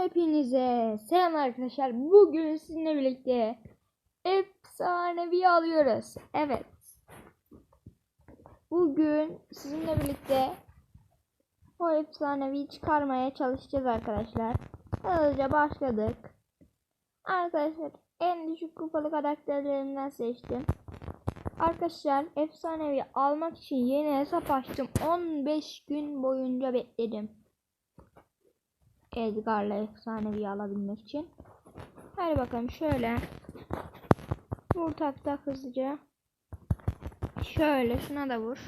Hepinize selam arkadaşlar. Bugün sizinle birlikte efsanevi alıyoruz. Evet. Bugün sizinle birlikte o efsanevi çıkarmaya çalışacağız arkadaşlar. Hızlıca başladık. Arkadaşlar en düşük kupalı karakterlerinden seçtim. Arkadaşlar efsanevi almak için yeni hesap açtım. 15 gün boyunca bekledim. Edgar'la efsanevi alabilmek için. Hadi bakalım şöyle. Vur tak tak hızlıca. Şöyle şuna da vur.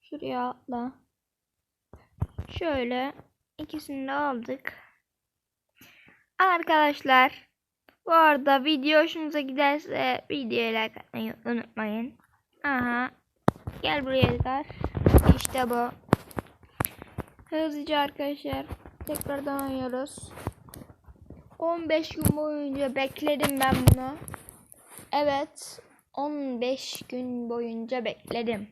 Şuraya atla. Şöyle ikisini de aldık. Arkadaşlar bu arada video hoşunuza giderse videoya like atmayı unutmayın. Aha. Gel buraya Edgar. İşte bu. Hızlıca arkadaşlar tekrardan oynuyoruz. 15 gün boyunca bekledim ben bunu. Evet. 15 gün boyunca bekledim.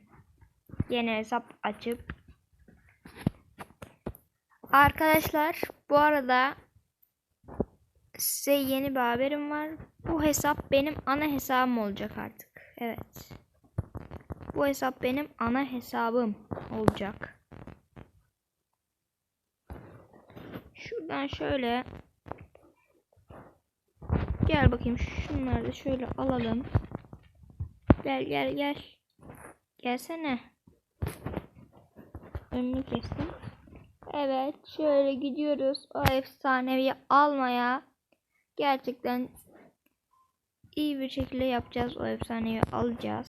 Yeni hesap açıp. Arkadaşlar bu arada size yeni bir haberim var. Bu hesap benim ana hesabım olacak artık. Evet. Bu hesap benim ana hesabım olacak. Şuradan şöyle Gel bakayım şunları da şöyle alalım. Gel gel gel. Gelsene. Önünü kestim. Evet şöyle gidiyoruz. O efsanevi almaya. Gerçekten iyi bir şekilde yapacağız. O efsanevi alacağız.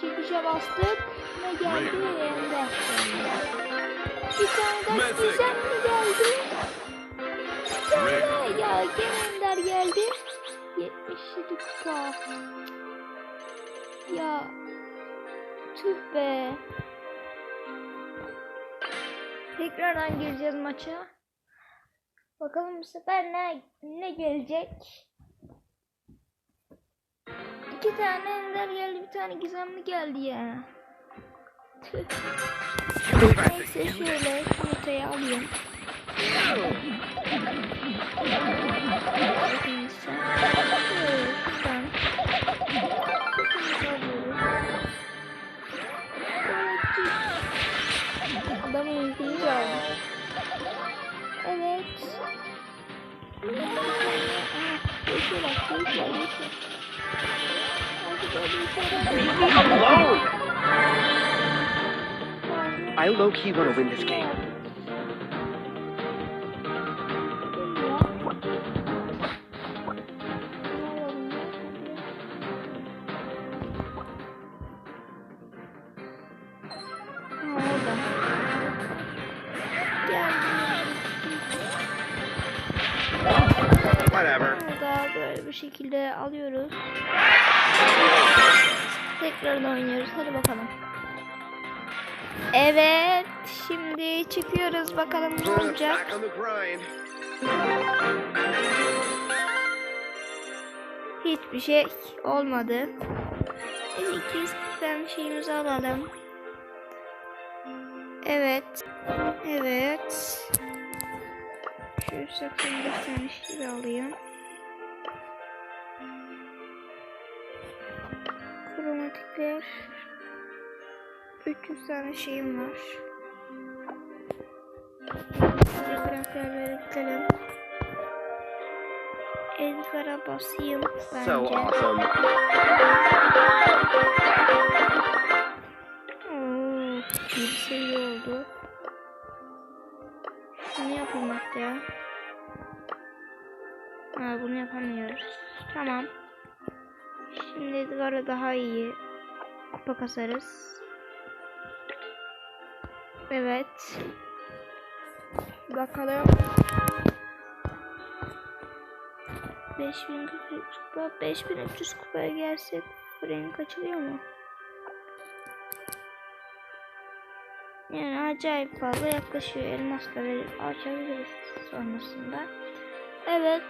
Çıkışa bastık. Ne geldi? Ender. Bir tane daha güzel mi geldi? Bir tane gene Ender geldi. 77 kupa. Ya tüh be. Tekrardan gireceğiz maça. Bakalım bu sefer ne ne gelecek? İki tane Ender geldi, bir tane gizemli geldi ya. Neyse şöyle yumurtayı alayım. I low key want to win this game. Burada böyle bir şekilde alıyoruz. Tekrardan oynuyoruz. Hadi bakalım. Evet. Şimdi çıkıyoruz. Bakalım ne olacak. Hiçbir şey olmadı. Biz 240'dan şeyimizi alalım. Evet. Evet. Şu 85 tane şey de alayım. Kromatikler. 300 tane şeyim var. Şöyle karakterleri ekleyelim. Edgar'a basayım bence. So awesome. Oo, bir seviye oldu. Şunu yapayım hatta ya. Ha, bunu yapamıyoruz. Tamam. Şimdi Edgar'a daha iyi kupa kasarız. Evet. Bakalım. 5043 kupa, 5300 kupaya gelsek rank açılıyor mu? Yani acayip fazla yaklaşıyor. Elmasları açabiliriz sonrasında. Evet.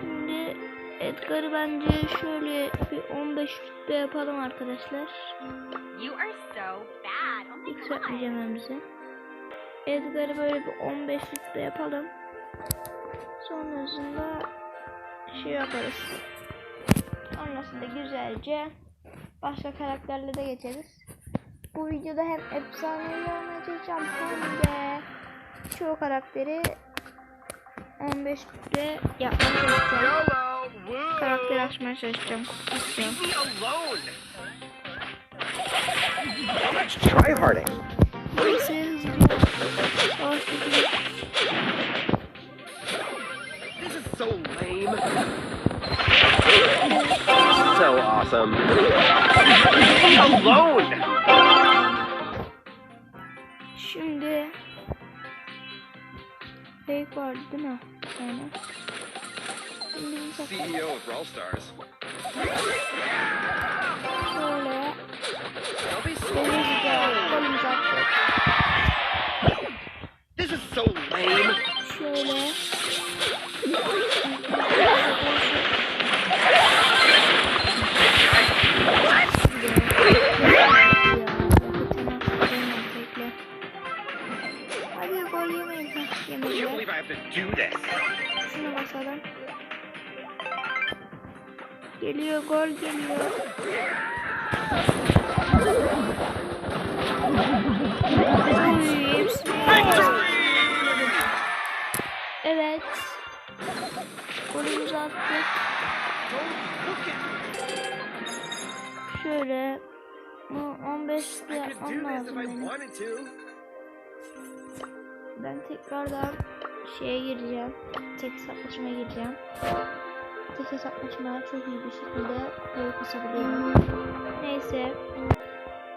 Şimdi Edgar'ı bence şöyle bir 15 rütbe yapalım arkadaşlar. You are so Yükseltmeyeceğim önümüze. Edgar'ı böyle bir 15 litre yapalım. Sonrasında şey yaparız. Sonrasında güzelce başka karakterlere geçeriz. Bu videoda hem efsanevi olmaya çalışacağım hem de çoğu karakteri 15 litre yapmaya çalışacağım. Karakter açmaya çalışacağım. Açacağım. Leave me alone! Let's try harding. Neyse hızlıca savaş bitti. This is so lame. So awesome. Leave me alone! Şimdi fake var değil mi? Yani. Şimdi bir sakın CEO of Brawl Stars. şöyle Geliyor gol geliyor. Evet. Golümüzü attık. Şöyle. Bu 15 I could yapmam lazım benim. Ben tekrardan şeye gireceğim. Tek hesaplaşmaya gireceğim. Tek hesaplaşmaya çok iyi bir şekilde kuyu kasabiliyorum. Neyse.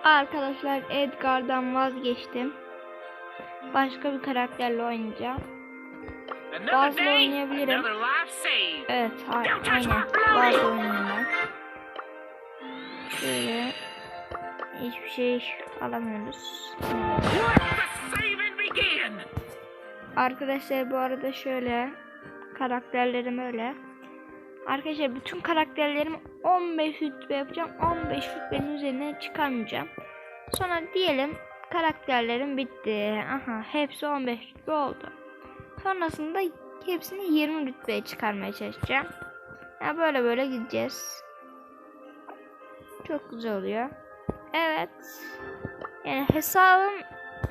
Arkadaşlar Edgar'dan vazgeçtim. Başka bir karakterle oynayacağım. Bazı oynayabilirim. Evet, aynen. Bazı oynayayım ben. Şöyle. Hiçbir şey alamıyoruz. Arkadaşlar bu arada şöyle karakterlerim öyle. Arkadaşlar bütün karakterlerimi 15 rütbe yapacağım. 15 rütbenin üzerine çıkarmayacağım. Sonra diyelim karakterlerim bitti. Aha hepsi 15 rütbe oldu. Sonrasında hepsini 20 rütbeye çıkarmaya çalışacağım. Ya böyle böyle gideceğiz. Çok güzel oluyor. Evet. Yani hesabım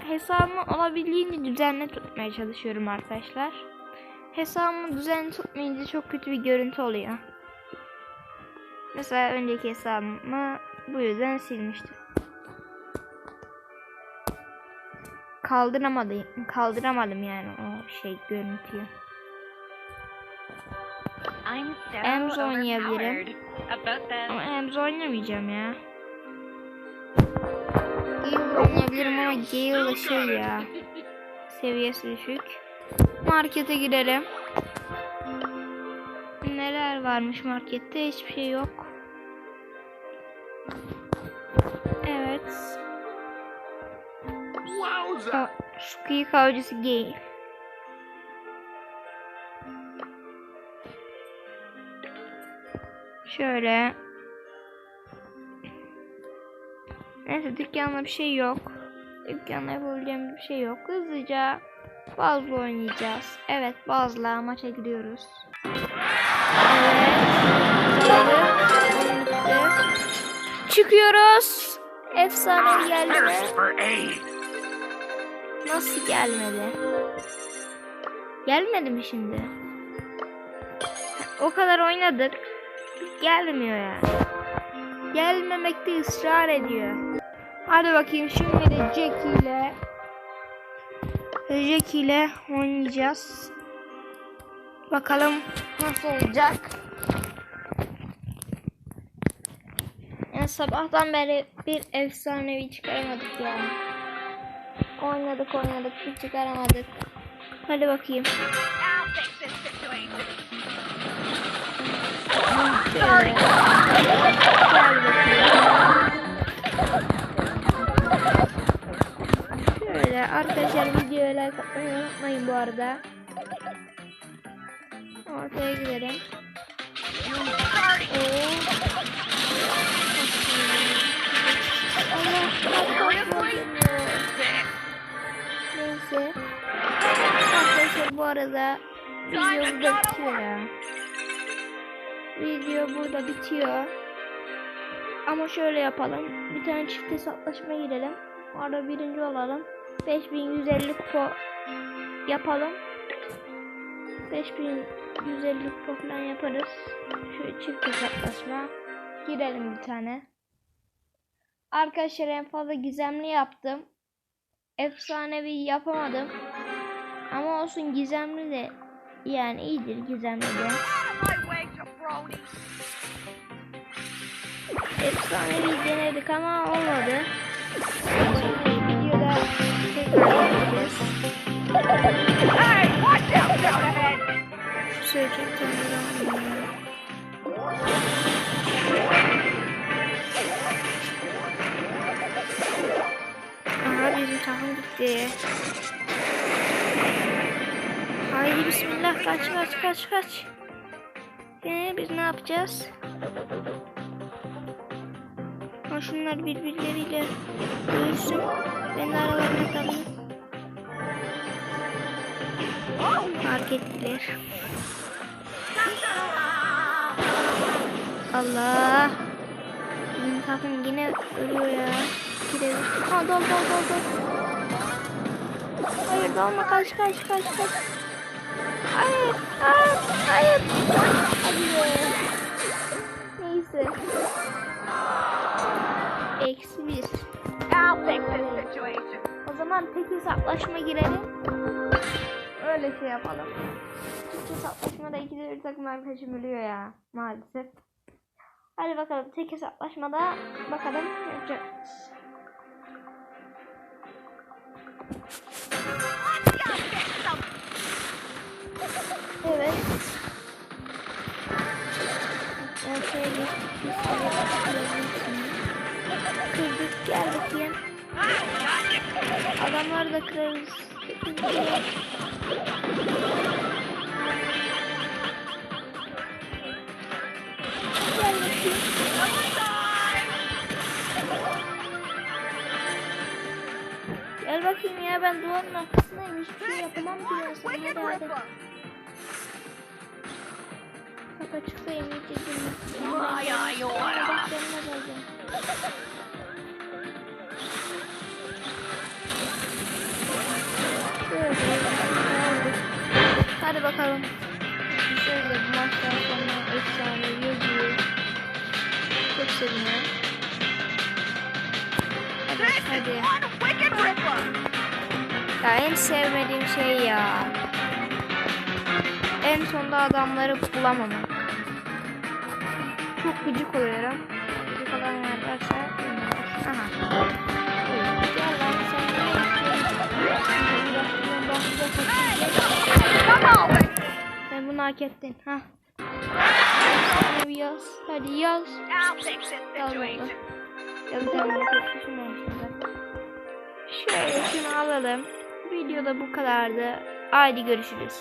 hesabımı olabildiğince düzenli tutmaya çalışıyorum arkadaşlar. Hesabımı düzenli tutmayınca çok kötü bir görüntü oluyor. Mesela önceki hesabımı bu yüzden silmiştim. Kaldıramadım, kaldıramadım yani o şey görüntüyü. Ems oynayabilirim. Ama Ems oynamayacağım ya. Gale oynayabilirim ama Gale şey ya. Seviyesi düşük. Markete girelim. Neler varmış markette? Hiçbir şey yok. Evet. Ka Squeak avcısı Gale. Şöyle. Neyse dükkanda bir şey yok. Dükkanda yapabileceğimiz bir şey yok. Hızlıca bazı oynayacağız. Evet bazıla maça gidiyoruz. Evet. Çıkıyoruz. Efsane geldi. Nasıl gelmedi? Gelmedi mi şimdi? O kadar oynadık. Gelmiyor ya. Gelmemekte ısrar ediyor. Hadi bakayım şimdi de Jackie ile Jackie ile oynayacağız. Bakalım nasıl olacak. Yani sabahtan beri bir efsanevi çıkaramadık yani. Oynadık oynadık bir çıkaramadık. Hadi bakayım. I'll Şöyle arkadaşlar videoya like atmayı unutmayın bu arada. Ortaya gidelim. Neyse. Arkadaşlar bu arada video burada bitiyor ya. Video burada bitiyor. Ama şöyle yapalım. Bir tane çift hesaplaşma girelim. Orada birinci olalım. 5150 kupa yapalım. 5150 kupa falan yaparız. Şöyle çift hesaplaşma. Girelim bir tane. Arkadaşlar en fazla gizemli yaptım. Efsanevi yapamadım. Ama olsun gizemli de yani iyidir gizemli de. Efsanevi denedik ama olmadı. Şimdi videoda. Hey, watch out ahead. Söyleyecektim bunu. Aha bizim takım gitti. Haydi bismillah kaç kaç kaç kaç. Ee, biz ne yapacağız? Ha şunlar birbirleriyle dövüşsün. Ben de aralarına kalayım. Fark ettiler. Allah. Bizim takım yine ölüyor ya. Gidelim. Ha dol dol dol dol. Hayır dolma kaç kaç kaç kaç. Hayır. Hayır. Hayır. Hadi. Neyse. Eksi bir. O zaman tek hesaplaşma girelim. Öyle şey yapalım. Tek hesaplaşmada ikide bir takım arkadaşım ölüyor ya maalesef. Hadi bakalım tek hesaplaşmada bakalım yapacağız. Evet. Ortaya geçtik. Kırdık gel bakayım. Adamlar da kırarız. Gel bakayım. Ya ben duvarın arkasındayım. Hiçbir şey yapamam ki ben sana. Ripper. Bak açıklayayım. ay, ay. Bak yanına geleceğim. Hadi bakalım. Şöyle bu maçtan sonra efsane yazıyor. Çok seviniyorum. İs hadi. Ya en sevmediğim şey ya. En sonunda adamları bulamamak. Çok gıcık oluyorum. Gıcık yer varsa. Aha. Buyur. Gel lan sen nereye Sen bunu hak ettin. Ha. Hadi yaz. Hadi yaz. Yaz. Yazacağım. Yazacağım. Şöyle şunu alalım. Videoda bu kadardı. Haydi görüşürüz.